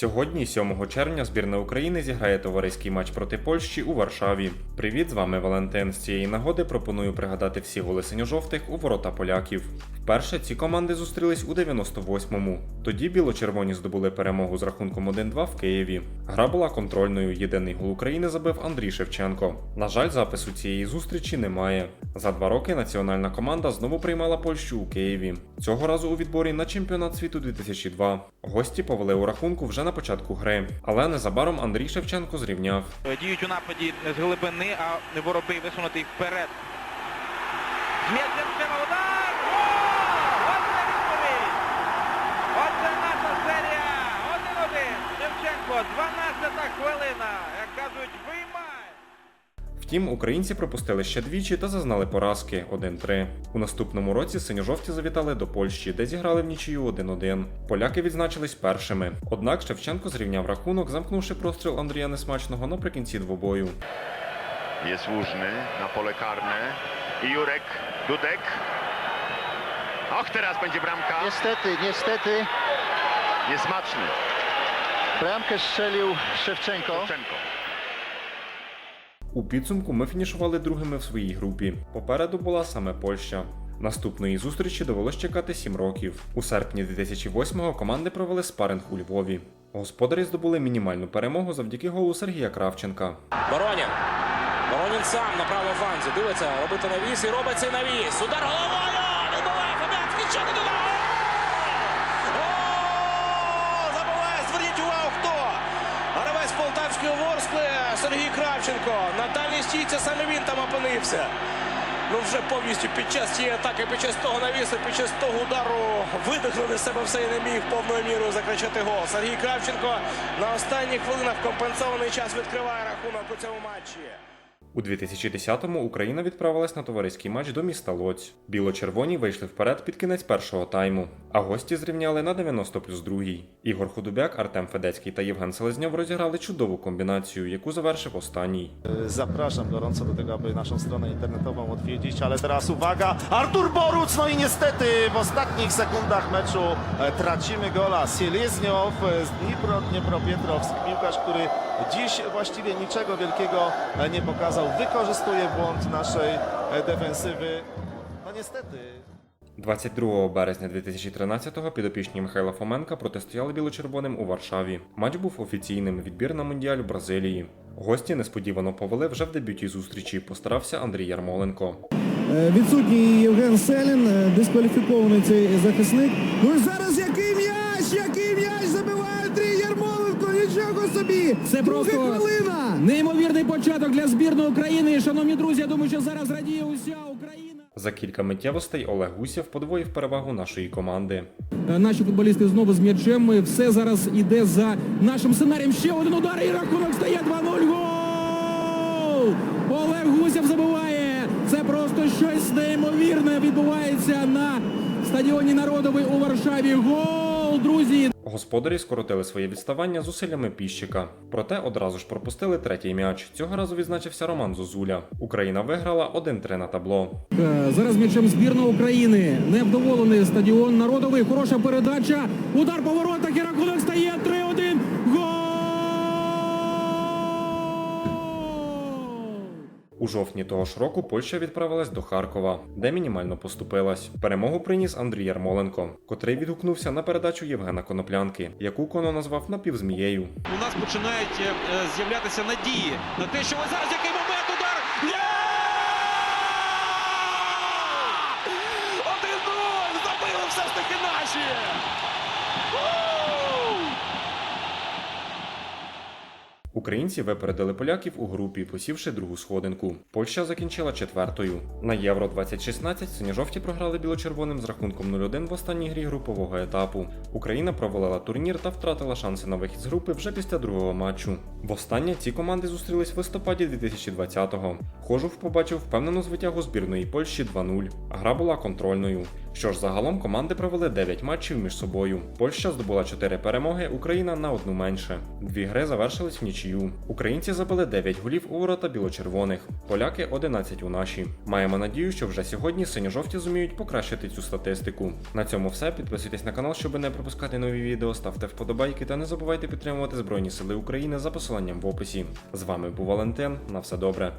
Сьогодні, 7 червня, збірна України зіграє товариський матч проти Польщі у Варшаві. Привіт, з вами Валентин. З цієї нагоди пропоную пригадати всі голи синьо-жовтих у ворота поляків. Вперше ці команди зустрілись у 98-му. Тоді біло-червоні здобули перемогу з рахунком 1-2 в Києві. Гра була контрольною. Єдиний гол України забив Андрій Шевченко. На жаль, запису цієї зустрічі немає. За два роки національна команда знову приймала Польщу у Києві. Цього разу у відборі на чемпіонат світу 2002. Гості повели у рахунку вже на початку гри, але незабаром Андрій Шевченко зрівняв. Діють у нападі з глибини, а воробей висунутий вперед. З м'ячем удар! Оце відповідь! Наша серія! 1-1! Шевченко, 12-та хвилина! Втім, українці пропустили ще двічі та зазнали поразки 1-3. У наступному році синьо-жовті завітали до Польщі, де зіграли в нічию 1-1. Поляки відзначились першими. Однак Шевченко зрівняв рахунок, замкнувши простріл Андрія Несмачного наприкінці двобою. Jest Łużny na pole karne. I Jurek, Dudek. Och, teraz będzie bramka. Niestety, niestety Niesmaczny. bramkę strzelił Szewczenko. Szewczenko. У підсумку ми фінішували другими в своїй групі. Попереду була саме Польща. Наступної зустрічі довелось чекати 7 років. У серпні 2008-го команди провели спаринг у Львові. Господарі здобули мінімальну перемогу завдяки голу Сергія Кравченка. Воронін. Воронін сам на правому фланзі. Дивиться, робити навіс і робить цей навіс. Удар головою! Відбиває Фабянський, що не туди! Гол! Забиває, зверніть увагу, хто! Гравець Полтавської Ворскли Сергій Кравченко. На дальній стійці саме він там опинився. Ну вже повністю під час цієї атаки, під час того навісу, під час того удару видихнути з себе все і не міг повною мірою закричати гол. Сергій Кравченко на останніх хвилинах компенсований час відкриває рахунок у цьому матчі. У 2010-му Україна відправилась на товариський матч до міста Лоць. Біло-червоні вийшли вперед під кінець першого тайму, а гості зрівняли на 90 плюс другий. Ігор Худобяк, Артем Федецький та Євген Селезньов розіграли чудову комбінацію, яку завершив останній. Zapraszam gorąco do tego, aby naszą stronę internetową odwiedzić, ale teraz uwaga, Artur Boruc, no i niestety sekundach meczu e, tracimy gola. Sieliezniow e, z Dnipro, Dniepropietrowsk, piłkarz, który dziś właściwie niczego wielkiego e, nie wykorzystuje błąd naszej e, defensywy. No niestety. 22 березня 2013-го підопічні Михайла Фоменка протистояли біло-червоним у Варшаві. Матч був офіційним відбір на мундіаль у Бразилії. Гості несподівано повели вже в дебюті зустрічі. Постарався Андрій Ярмоленко. Відсутній Євген Селін, е, дискваліфікований цей захисник. Ну і зараз який м'яч! Який м'яч забиває Андрій Ярмоленко! Нічого собі! Це Друга просто хвилина! неймовірний початок для збірної України. Шановні друзі, я думаю, що зараз радіє уся Україна. За кілька миттєвостей Олег Гусєв подвоїв перевагу нашої команди. Е, Наші футболісти знову з м'ячем. Все зараз іде за нашим сценарієм. Ще один удар і рахунок стає 2-0. Гол! Олег Гусєв забиває. Це просто щось неймовірне відбувається на стадіоні Народовий у Варшаві. Гол, друзі! Господарі скоротили своє відставання зусиллями піщика. Проте одразу ж пропустили третій м'яч. Цього разу відзначився Роман Зозуля. Україна виграла 1-3 на табло. Е, Зараз м'ячем збірна України. Невдоволений стадіон народовий. Хороша передача. Удар по воротах і рахунок стає 3-1. У жовтні того ж року Польща відправилась до Харкова, де мінімально поступилась. Перемогу приніс Андрій Ярмоленко, котрий відгукнувся на передачу Євгена Коноплянки, яку Коно назвав напівзмією. у нас починають е, е, з'являтися надії на те, що ось зараз який момент удар. Є! 1-0! Забили все ж таки наші! У! Українці випередили поляків у групі, посівши другу сходинку. Польща закінчила четвертою. На Євро 2016 синьо-жовті програли біло-червоним з рахунком 0-1 в останній грі групового етапу. Україна провалила турнір та втратила шанси на вихід з групи вже після другого матчу. Востаннє ці команди зустрілись в листопаді 2020-го. Кожув побачив впевнену звитягу збірної Польщі 2-0. Гра була контрольною. Що ж, загалом команди провели 9 матчів між собою. Польща здобула 4 перемоги, Україна на одну менше. Дві гри завершились в нічию. Українці забили 9 голів у ворота білочервоних, поляки 11 у наші. Маємо надію, що вже сьогодні синьо-жовті зуміють покращити цю статистику. На цьому все. Підписуйтесь на канал, щоб не пропускати нові відео, ставте вподобайки та не забувайте підтримувати Збройні Сили України за посиланням в описі. З вами був Валентин. На все добре.